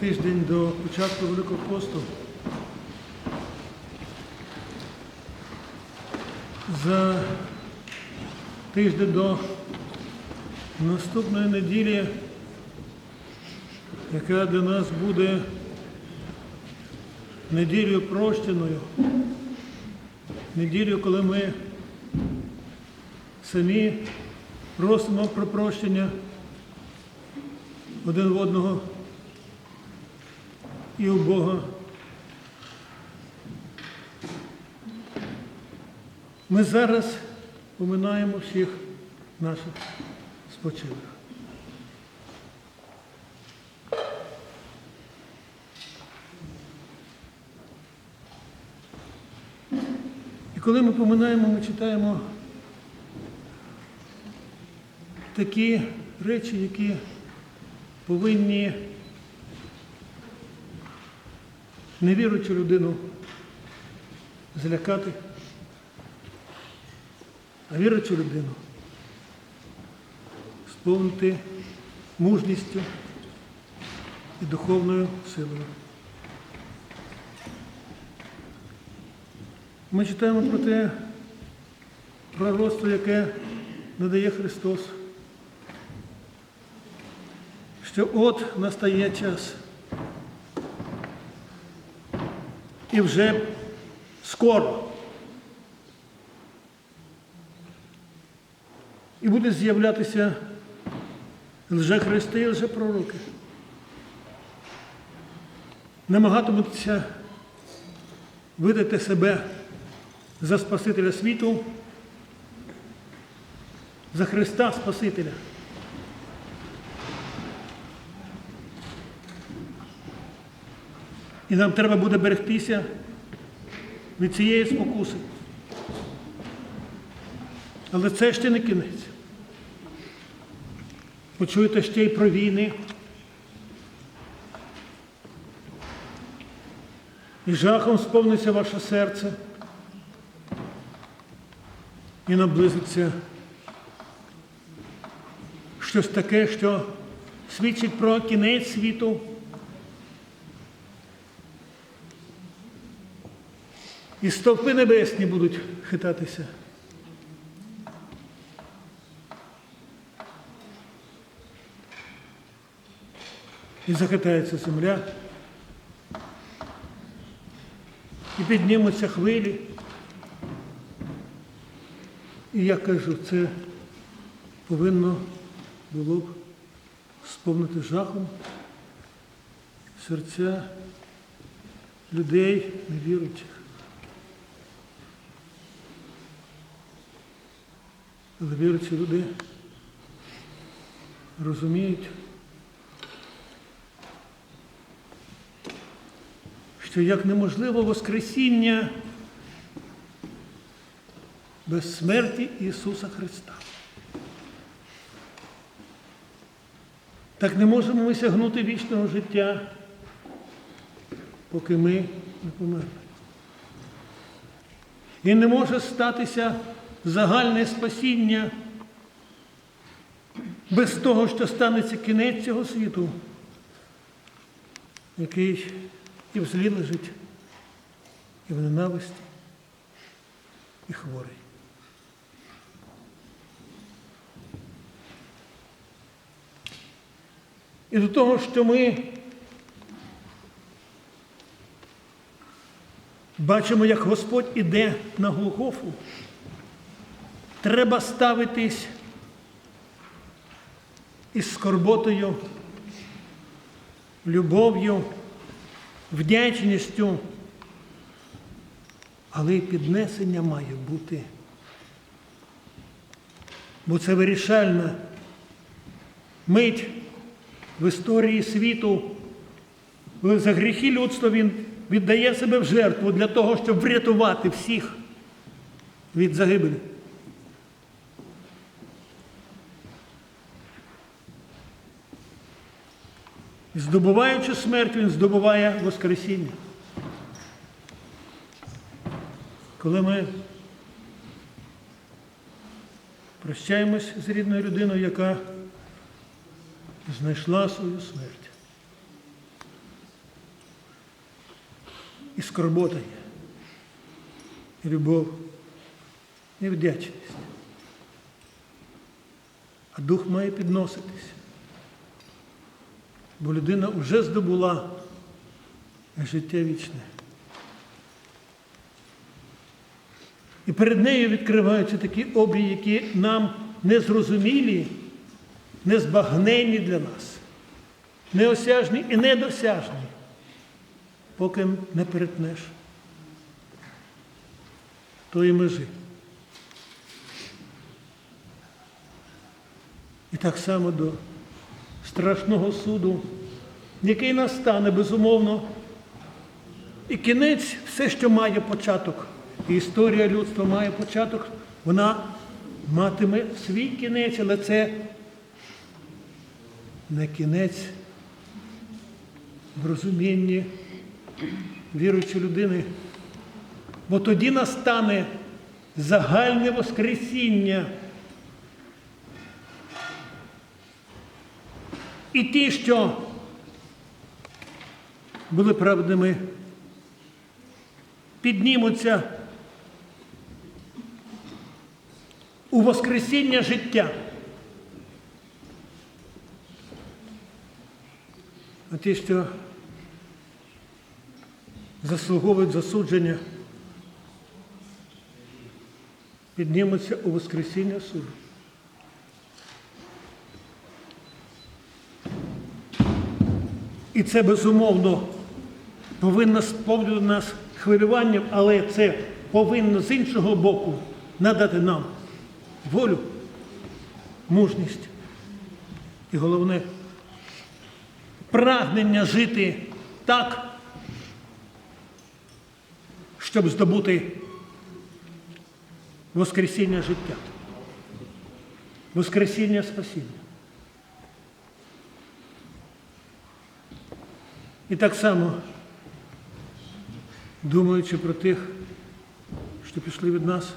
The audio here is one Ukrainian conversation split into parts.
тиждень до початку Великого посту. За тиждень до наступної неділі, яка для нас буде неділею прощеною, неділею, коли ми самі просимо про прощення один в одного і у Бога. Ми зараз поминаємо всіх наших спочилих. І коли ми поминаємо, ми читаємо такі речі, які повинні невіручу людину злякати, а віручу людину сповнити мужністю і духовною силою. Ми читаємо про те пророцтво, яке надає Христос, що от настає час. І вже скоро. І буде з'являтися лжехристи і лжепророки. Намагатимуться видати себе за Спасителя світу, за Христа Спасителя. І нам треба буде берегтися від цієї спокуси. Але це ще не кінець. Почуєте ще й про війни. І жахом сповниться ваше серце. І наблизиться щось таке, що свідчить про кінець світу. І стовпи небесні будуть хитатися. І захитається земля. І піднімуться хвилі. І я кажу, це повинно було б сповнити жахом серця людей невіруючих. Але віруючі люди розуміють, що як неможливо Воскресіння без смерті Ісуса Христа. Так не можемо ми сягнути вічного життя, поки ми не померли. І не може статися загальне спасіння без того, що станеться кінець цього світу, який і в злі лежить, і в ненависті, і хворий. І до того, що ми бачимо, як Господь іде на Голгофу, треба ставитись із скорботою, любов'ю, вдячністю, але й піднесення має бути. Бо це вирішальна мить в історії світу, за гріхи людства він віддає себе в жертву для того, щоб врятувати всіх від загибелі. Здобуваючи смерть, він здобуває Воскресіння. Коли ми прощаємось з рідною людиною, яка знайшла свою смерть. і скорбота є, і любов, і вдячність. А дух має підноситись. Бо людина вже здобула життя вічне. І перед нею відкриваються такі обрії, які нам незрозумілі, незбагненні для нас, неосяжні і недосяжні, поки не перетнеш тої межі. І так само до страшного суду, який настане, безумовно, і кінець все, що має початок. І історія людства має початок, вона матиме свій кінець, але це не кінець в розумінні віруючої людини. Бо тоді настане загальне Воскресіння. І ті, що були праведними, піднімуться у Воскресіння життя. А ті, що заслуговують засудження, піднімуться у Воскресіння суду. І це безумовно повинно сповнити нас хвилюванням, але це повинно з іншого боку надати нам волю, мужність і головне прагнення жити так, щоб здобути Воскресіння життя, Воскресіння спасіння. І так само, думаючи про тих, що пішли від нас,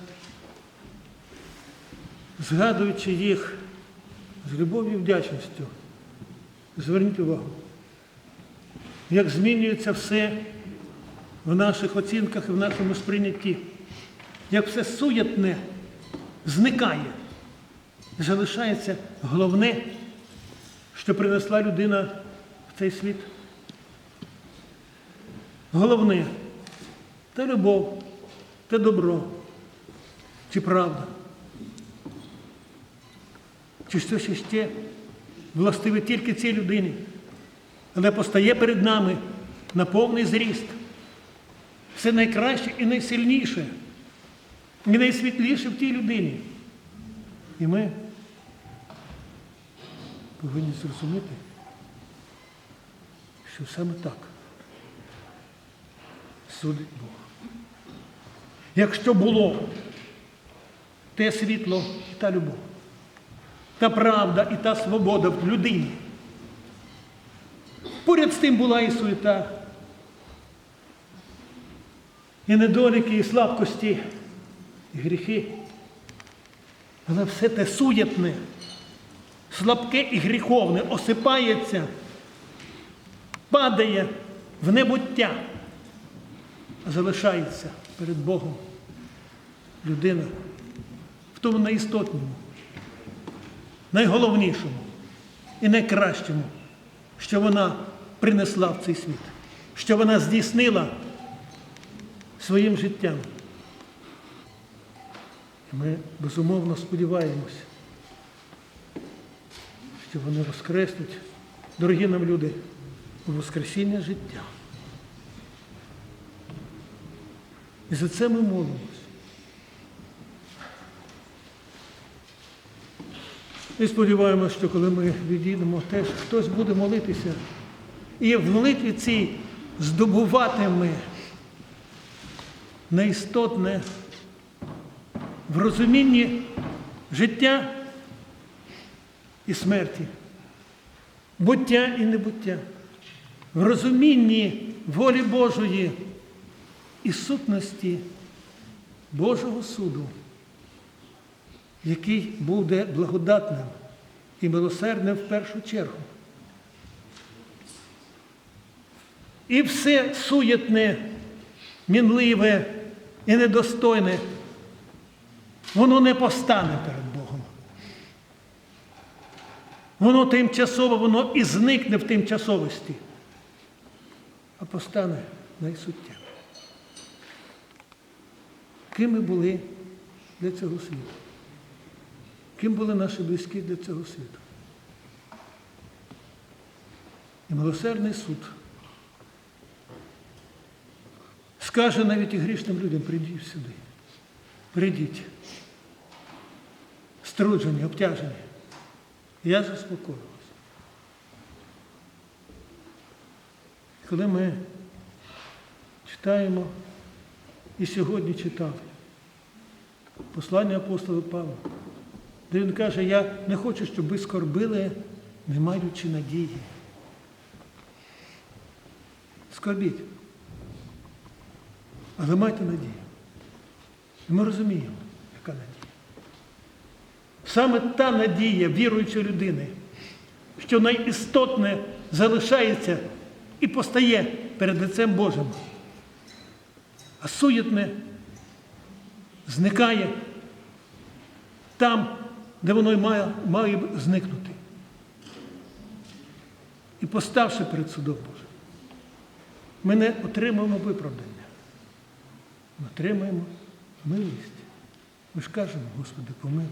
згадуючи їх з любов'ю і вдячністю, зверніть увагу, як змінюється все в наших оцінках і в нашому сприйнятті, як все суєтне зникає, залишається головне, що принесла людина в цей світ. Головне те любов, те добро, чи правда, чи щось ще властиве тільки цій людині, але постає перед нами на повний зріст. Все найкраще і найсильніше, і найсвітліше в тій людині. І ми повинні зрозуміти, що саме так судить Бог. Якщо було те світло і та любов, та правда і та свобода в людині, поряд з тим була і суета, і недоліки, і слабкості, і гріхи. Але все те суєтне, слабке і гріховне осипається, падає в небуття залишається перед Богом людина в тому найістотному, найголовнішому і найкращому, що вона принесла в цей світ, що вона здійснила своїм життям. І ми безумовно сподіваємося, що вони воскреснуть, дорогі нам люди, у Воскресіння життя. І за це ми молимось. І сподіваємося, що коли ми відійдемо, теж хтось буде молитися. І в молитві цій здобуватиме неістотне в розумінні життя і смерті, буття і небуття, в розумінні волі Божої і сутності Божого суду, який буде благодатним і милосердним в першу чергу. І все суєтне мінливе і недостойне, воно не постане перед Богом. Воно тимчасово, воно і зникне в тимчасовості, а постане найсуттєво. Ким ми були для цього світу? Ким були наші близькі для цього світу? І милосердний суд скаже навіть і грішним людям, прийдіть сюди. Прийдіть. Струджені, обтяжені. Я заспокою вас. Коли ми читаємо і сьогодні читали послання апостола Павла, де він каже, я не хочу, щоб ви скорбили, не маючи надії. Скорбіть. Але майте надію. І ми розуміємо, яка надія. Саме та надія віруючої людини, що найістотне залишається і постає перед лицем Божим, а суєтне зникає там, де воно має, має зникнути. І поставши перед судом Божим, ми не отримуємо виправдання. Ми отримаємо милість. Ми ж кажемо, Господи, помилуй.